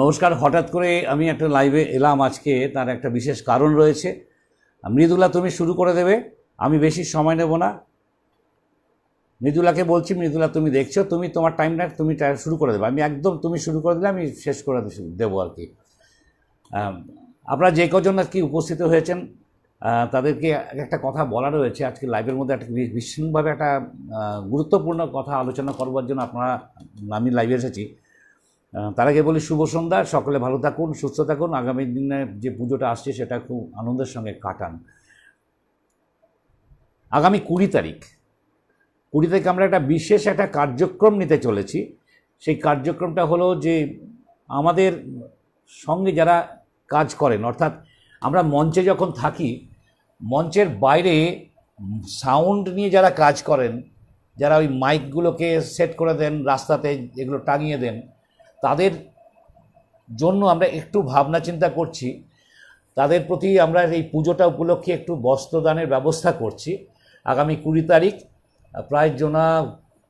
নমস্কার, হঠাৎ করে আমি একটা লাইভে এলাম আজকে, তার একটা বিশেষ কারণ রয়েছে। মৃদুলা, তুমি শুরু করে দেবে, আমি বেশি সময় নেব না। মৃদুলাকে বলছি, মৃদুলা, তুমি দেখছ, তুমি তোমার টাইমটা তুমি শুরু করে দেবে। আমি একদম, তুমি শুরু করে দিলে আমি শেষ করে দেবো আর কি। আপনারা যে কজন আর কি উপস্থিত হয়েছেন তাদেরকে একটা কথা বলা রয়েছে। আজকে লাইভের মধ্যে একটা বি- ভীষণভাবে একটা গুরুত্বপূর্ণ কথা আলোচনা করবার জন্য আপনারা, আমি লাইভে এসেছি। তার আগে বলি শুভ সন্ধ্যা, সকলে ভালো থাকুন, সুস্থ থাকুন। আগামী দিনে যে পুজোটা আসছে, সেটা খুব আনন্দের সঙ্গে কাটান। আগামী কুড়ি তারিখ। কুড়ি তারিখ আমরা একটা বিশেষ একটা কার্যক্রম নিতে চলেছি। সেই কার্যক্রমটা হলো যে আমাদের সঙ্গে যারা কাজ করেন, অর্থাৎ আমরা মঞ্চে যখন থাকি, মঞ্চের বাইরে সাউন্ড নিয়ে যারা কাজ করেন, যারা ওই মাইকগুলোকে সেট করে দেন, রাস্তাতে এগুলো টাঙিয়ে দেন তাদের জন্য আমরা একটু ভাবনা চিন্তা করছি। তাদের প্রতি আমরা এই পুজোটা উপলক্ষে একটু বস্ত্রদানের ব্যবস্থা করছি। আগামী কুড়ি তারিখ, প্রায় জনা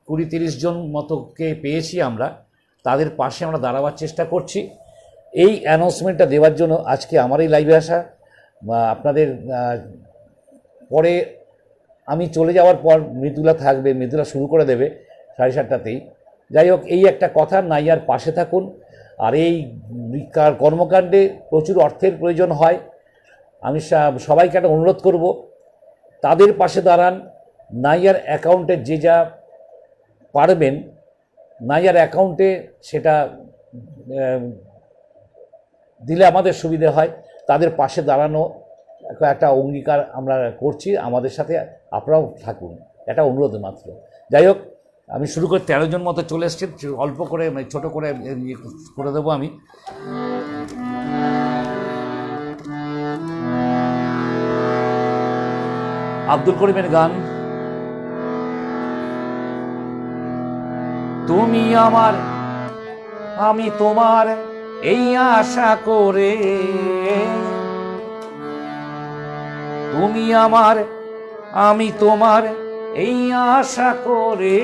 কুড়ি তিরিশ জন মতোকে পেয়েছি আমরা। তাদের পাশে আমরা দাঁড়াবার চেষ্টা করছি। এই অ্যানাউন্সমেন্টটা দেওয়ার জন্য আজকে আমার এই লাইভে আসা। আপনাদের পরে আমি চলে যাওয়ার পর মৃদুলা থাকবে, মৃদুলা শুরু করে দেবে সাড়ে সাতটাতেই। যাই হোক, এই একটা কথা নাইয়ার পাশে থাকুন। আর এই কার- কর্মকাণ্ডে প্রচুর অর্থের প্রয়োজন হয়। আমি সবাইকে একটা অনুরোধ করব, তাদের পাশে দাঁড়ান। নাইয়ার অ্যাকাউন্টে যে যা পারবেন নাইয়ার অ্যাকাউন্টে সেটা দিলে আমাদের সুবিধে হয়। তাদের পাশে দাঁড়ানো একটা- একটা অঙ্গীকার আমরা করছি। আমাদের সাথে আপনারাও থাকুন। এটা অনুরোধ মাত্র। যাই হোক আমি শুরু করে তেরো জন মতো চলে এসছি অল্প করে মানে ছোট করে ইয়ে করে দেবো আমি। আব্দুল করিমের গান। তুমি আমার, আমি তোমার এই আশা করে। তুমি আমার, আমি তোমার এই আশা করে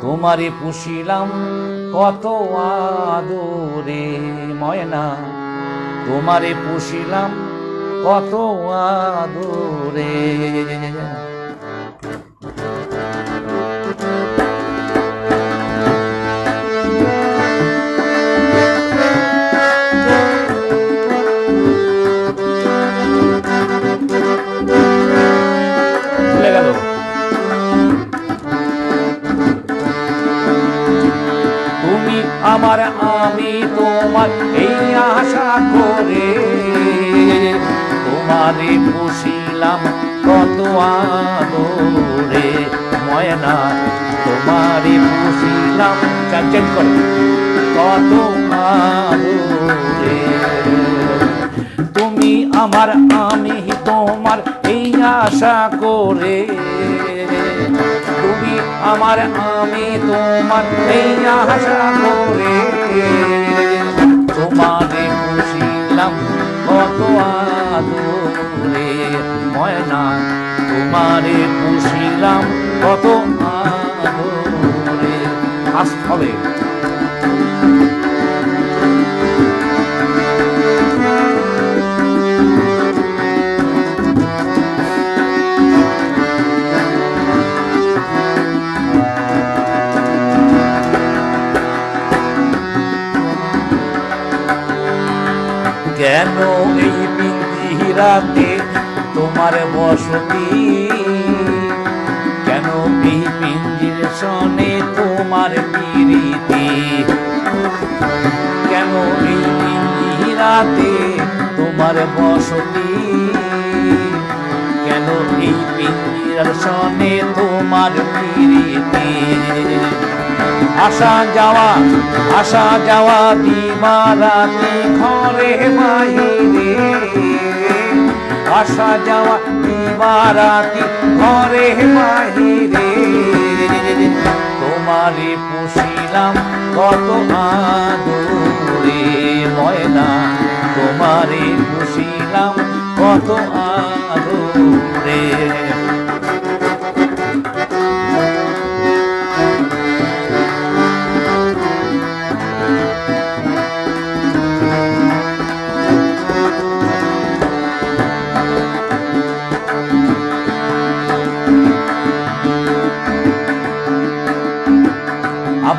তোমারে পুষিলাম কত আদরে ময়না। তোমারে পুষিলাম কত আদরে। আমার আমি তোমার এই আশা করে। তোমারে পুষিলাম কত আদরে। ময়না, তোমারে পুষিলাম চাঞ্চল করে। কত আদরে। তুমি আমার আমি তোমার এই আশা করে। আমার, আমি তোমার মেয়া হাসা করে। তোমারে পুষিলাম কত আদরে। ময়না, তোমারে পুষিলাম কত আদরে। আসতে কেন এই পিঞ্জিরাতে তোমার বসতি? কেন এই পিঞ্জির সনে তোমার পিরিতি কেন এই পিঞ্জিরাতে তোমার বসতি? কেন এই পিঞ্জিরার সনে তোমার পিরিতি আসা যাওয়া আসা যাওয়া দিবারাতি ঘরে বাইরে আসা যাওয়া দিবারাতি ঘরে বাইরে তোমারে পুষিলাম কত আদরে ময়না। তোমারে পুষিলাম কত আদরে।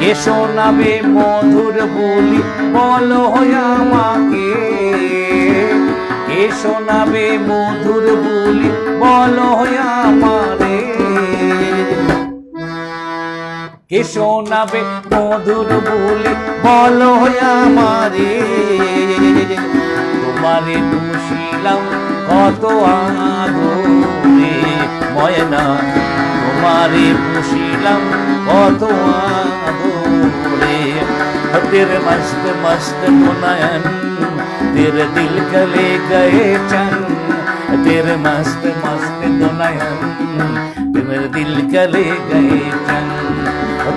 কে শোনাবে মধুর বলি, বলো আমাকে। কে শোনাবে মধুর বলি, বলো আমারে। কে শোনাবে মধুর বলে, বলো আমারে। তোমারে খুশিলাম কত আদরে, ময়না। তোমারে খুশিলাম কত আদরে। तेरे मस्त मस्त मुनयन, तेरे दिल गले गए चन तेरे मस्त मस्त दुनयन तेरे दिल गले गए चन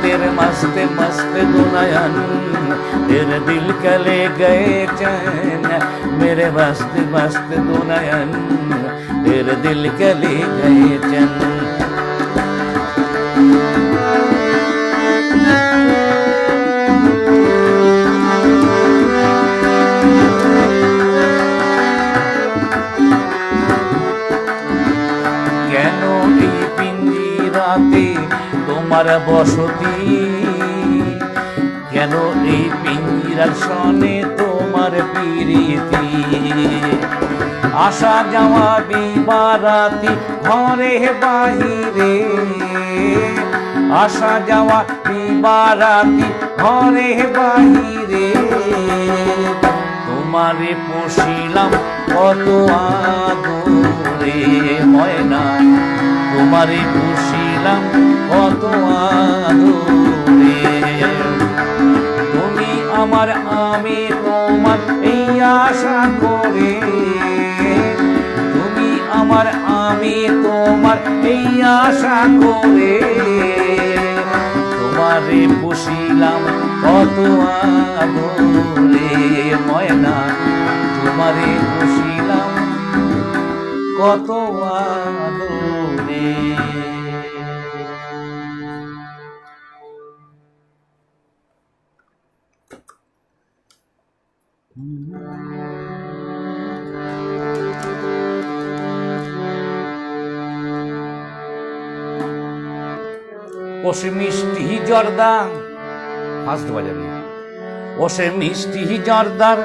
तेरे मस्त मस्त दुनयन तेरे दिल गले गए चन मेरे मस्त मस्त दुनयन तेरे दिल गले गए चन তোমার বসতি। কেন এই পিঞ্জিরার সনে তোমার পিরিতি? আসা যাওয়া বিবারাতি ঘরে বাহিরে। আসা যাওয়া বিবারাতি ঘরে বাহিরে। তোমারে পুষিলাম কত আদরে, ময়না। তোমারে পুষিলাম কত আদরে। তুমি আমার, আমি তোমার এই আশা করে। তুমি আমার, আমি তোমার এই আশা করে। তোমারে পুষিলাম কত আদরে। ময়না, তোমারে পুষিলাম কত আদরে। ওসে মিষ্টি জর্দা ফার্স্ট বাজারে ওসে মিষ্টি জর্দার,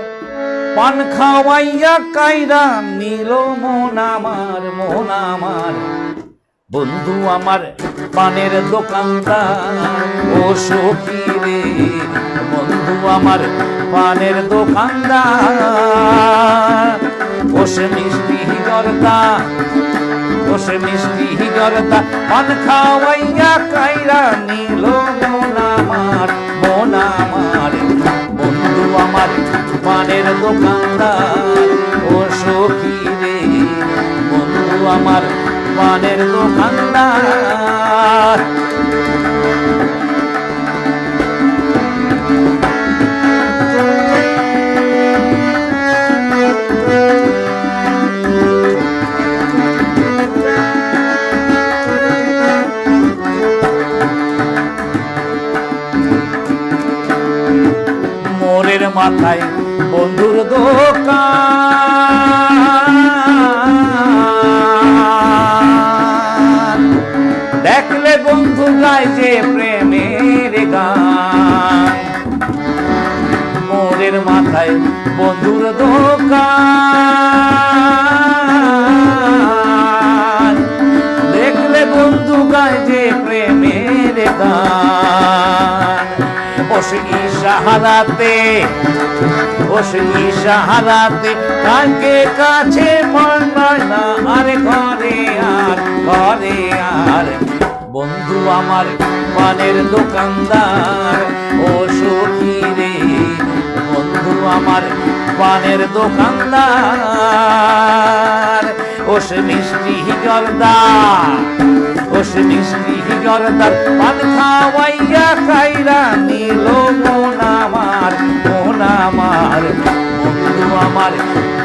পান খাওয়াইয়া কাইরা নীল মন আমার মন আমার। বন্ধু আমার পানের দোকানদার। ও সখী রে বন্ধু আমার পানের দোকানদার। ওসে মিষ্টি জর্দা বসে মিষ্টি জর্দা পান খাওয়াইয়া কাইরা নিল মন আমার মন আমার। বন্ধু আমার পানের দোকানদার। ও সখী রে বন্ধু আমার পানের দোকানদার। যে প্রেমের গান। মোরের মাথায় বন্ধুর দোকান। দেখলে বন্ধু গায় প্রেমের গান। বসে ইশাহারাতে বসে ইশাহারাতে কাকে কাছে পায় না, আরে ঘরে আর ঘরে আর বন্ধু আমার পানের দোকানদার। ও সখী রে, বন্ধু আমার পানের দোকানদার। ওস মিষ্টি জর্দা ওস মিষ্টি জর্দার। পান খাওয়াইয়া খাইরা নিল মন আমার মন আমার। বন্ধু আমার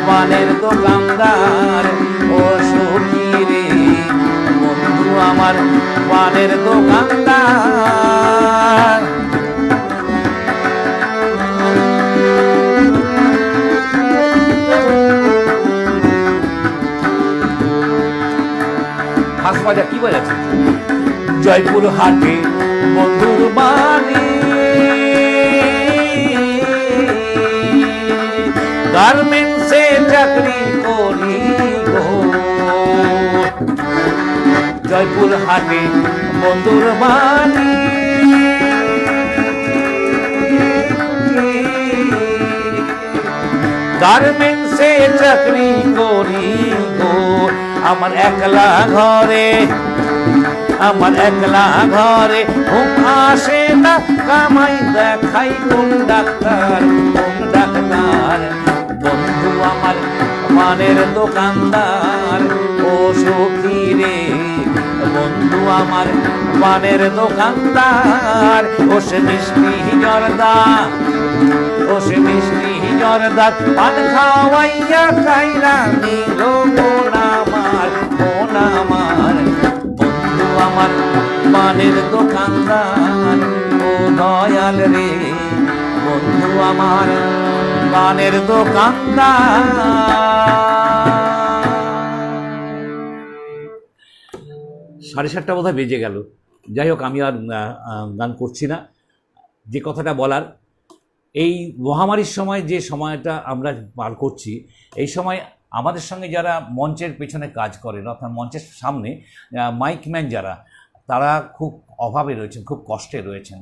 পানের দোকানদার। পানের দোকানদার। হাঁস বাজা কি বাজাচ্ছে জয়পুর হাটে বন্ধুর বাড়ি গার্মেন্টসে চাকরি করি গো। জয়পুর হাটে বন্ধুর বাড়ি গার্মেন্টসে চাকরি করি গো, আমার একলা ঘরে, আমার একলা ঘরে। ঘুম আসে না, কামাই দেখাই কোন ডাক্তার কোন ডাক্তার? বন্ধু আমার মানের দোকানদার, ও সখী রে। বন্ধু আমার পানের দোকানদার। ও সে মিষ্টি জর্দা ও সে মিষ্টি জর্দা, পান খাওয়াইয়া খাইরা নিল মন আমার মন আমার। বন্ধু আমার পানের দোকানদার, ও দয়াল রে। বন্ধু আমার পানের দোকানদার। সাড়ে সাতটা বোধহয় বেজে গেল। যাই হোক, আমি আর গান করছি না। যে কথাটা বলার, এই মহামারীর সময় যে সময়টা আমরা পার করছি, এই সময় আমাদের সঙ্গে যারা মঞ্চের পেছনে কাজ করেন, অর্থাৎ মঞ্চের সামনে মাইকম্যান যারা, তারা খুব অভাবে রয়েছেন, খুব কষ্টে রয়েছেন।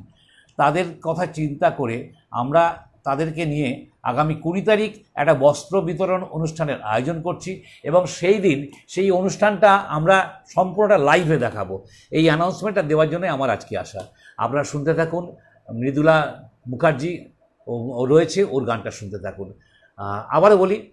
তাদের কথা চিন্তা করে আমরা তাদেরকে নিয়ে আগামী কুড়ি তারিখ একটা বস্ত্র বিতরণ অনুষ্ঠানের আয়োজন করছি এবং সেই দিন সেই অনুষ্ঠানটা আমরা সম্পূর্ণটা লাইভে দেখাবো। এই অ্যানাউন্সমেন্টটা দেওয়ার জন্য আমার আজকে আসা। আপনারা শুনতে থাকুন, মৃদুলা মুখার্জি ও- রয়েছে, ওর গানটা শুনতে থাকুন। আবারও বলি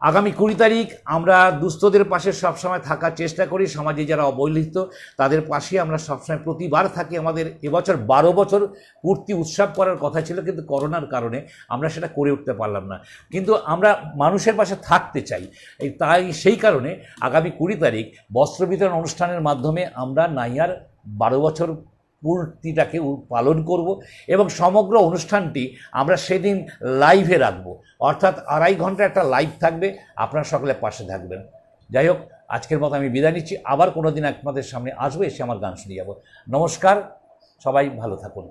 আগামী কুড়ি তারিখ আমরা দুস্থদের পাশে সবসময় থাকার চেষ্টা করি, সমাজে যারা অবহেলিত তাদের পাশে আমরা সবসময় প্রতিবার থাকি। আমাদের এবছর বারো বছর পূর্তি উৎসব করার কথা ছিল কিন্তু করোনার কারণে আমরা সেটা করে উঠতে পারলাম না। কিন্তু আমরা মানুষের পাশে থাকতে চাই। এই তাই সেই কারণে আগামী কুড়ি তারিখ বস্ত্র বিতরণ অনুষ্ঠানের মাধ্যমে আমরা নাইয়ার বারো বছর পূর্তিটাকে পালন করব এবং সমগ্র অনুষ্ঠানটি আমরা সেদিন লাইভে রাখব। অর্থাৎ আড়াই ঘণ্টা একটা লাইভ থাকবে, আপনারা সকলে পাশে থাকবেন। যাই হোক, আজকের মতো আমি বিদায় নিচ্ছি। আবার কোনো দিন আপনাদের সামনে আসব, এসে আমার গান শুনে যাব। নমস্কার, সবাই ভালো থাকুন।